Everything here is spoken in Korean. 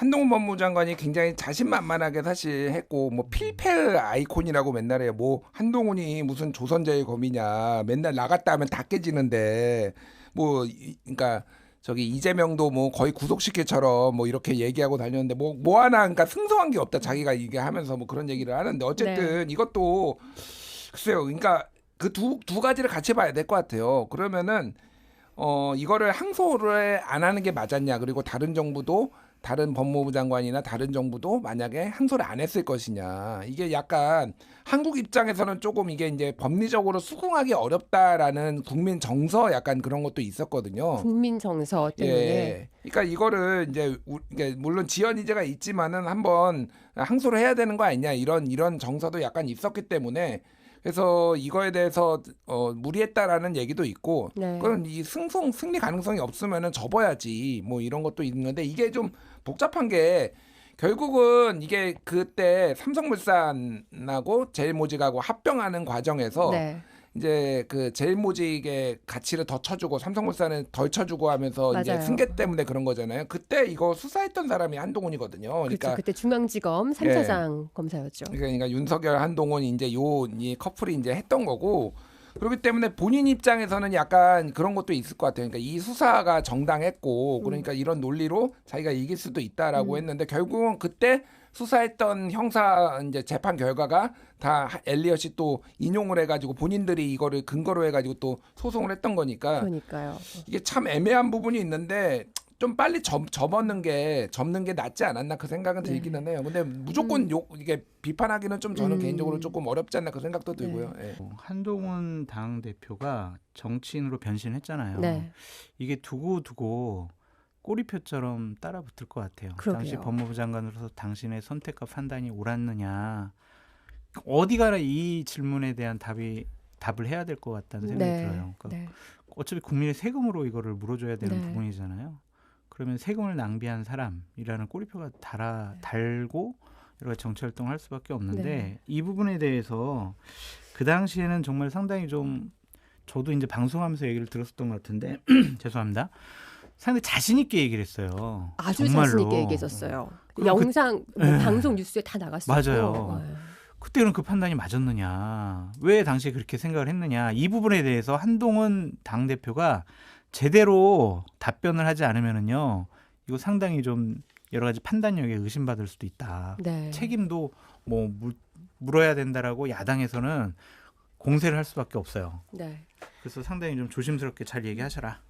한동훈 법무장관이 굉장히 자신만만하게 사실 했고 뭐 필패 아이콘이라고 맨날 해요. 뭐 한동훈이 무슨 조선제의 검이냐. 맨날 나갔다 하면 다 깨지는데. 뭐 이- 그러니까 저기 이재명도 뭐 거의 구속시켜처럼 뭐 이렇게 얘기하고 다녔는데 뭐뭐 하나 그러니까 승소한 게 없다. 자기가 이게 하면서 뭐 그런 얘기를 하는데 어쨌든 이것도 글쎄요. 그러니까 그두두 가지를 같이 봐야 될 것 같아요. 그러면은 어 이거를 항소를 안 하는 게 맞았냐. 그리고 다른 정부도 다른 법무부 장관이나 다른 정부도 만약에 항소를 안 했을 것이냐 이게 약간 한국 입장에서는 조금 이게 이제 법리적으로 수긍하기 어렵다라는 국민 정서 약간 그런 것도 있었거든요. 국민 정서 때문에 예. 그러니까 이거를 이제 물론 지연 이제가 있지만은 한번 항소를 해야 되는 거 아니냐 이런 이런 정서도 약간 있었기 때문에 그래서 이거에 대해서 어 무리했다라는 얘기도 있고 네. 그건 이 승송 승리 가능성이 없으면은 접어야지 뭐 이런 것도 있는데 이게 좀 복잡한 게 결국은 이게 그때 삼성물산하고 제일모직하고 합병하는 과정에서 네. 이제 그 제일 모직의 가치를 더 쳐주고 삼성물산은 덜 쳐주고 하면서 이제 맞아요. 승계 때문에 그런 거잖아요. 그때 이거 수사했던 사람이 한동훈이거든요. 그렇죠. 그러니까 그때 중앙지검 3차장 검사였죠. 그러니까 윤석열 한동훈 이제 요이 커플이 이제 했던 거고 그렇기 때문에 본인 입장에서는 약간 그런 것도 있을 것 같아요. 그러니까 이 수사가 정당했고 그러니까 이런 논리로 자기가 이길 수도 있다라고 음. 했는데 결국은 그때 수사했던 형사 이제 재판 결과가 다 엘리엇이 또 인용을 해가지고 본인들이 이거를 근거로 해가지고 또 소송을 했던 거니까 그러니까요. 이게 참 애매한 부분이 있는데 좀 빨리 접, 접었는 게 접는 게 낫지 않았나 그 생각은 네. 들기는 해요. 근데 무조건 욕 이게 비판하기는 좀 저는 음. 개인적으로 조금 어렵지 않나 그 생각도 들고요. 예. 어, 한동훈 당 대표가 정치인으로 변신했잖아요. 네. 이게 두고 두고 꼬리표처럼 따라붙을 것 같아요. 그러게요. 당시 법무부 장관으로서 당신의 선택과 판단이 옳았느냐 어디 가나 이 질문에 대한 답이 답을 해야 될 것 같다는 생각이 네. 들어요. 그러니까 네. 어차피 국민의 세금으로 이거를 물어줘야 되는 네. 부분이잖아요. 그러면 세금을 낭비한 사람이라는 꼬리표가 달아 달고 여러 가지 정치 활동을 할 수밖에 없는데 네. 이 부분에 대해서 그 당시에는 정말 상당히 좀 저도 이제 방송하면서 얘기를 들었었던 것 같은데 죄송합니다. 상당히 자신 있게 얘기를 했어요. 아주 정말로. 자신 있게. 그리고 그- 영상 뭐 네. 방송 뉴스에 다 나갔었고. 맞아요. 네. 그때는 그 판단이 맞았느냐? 왜 당시에 그렇게 생각을 했느냐? 이 부분에 대해서 한동훈 당 대표가 제대로 답변을 하지 않으면은요, 이거 상당히 좀 여러 가지 판단력에 의심받을 수도 있다. 네. 책임도 뭐 물, 물어야 된다라고 야당에서는 공세를 할 수밖에 없어요. 네. 그래서 상당히 좀 조심스럽게 잘 얘기하셔라.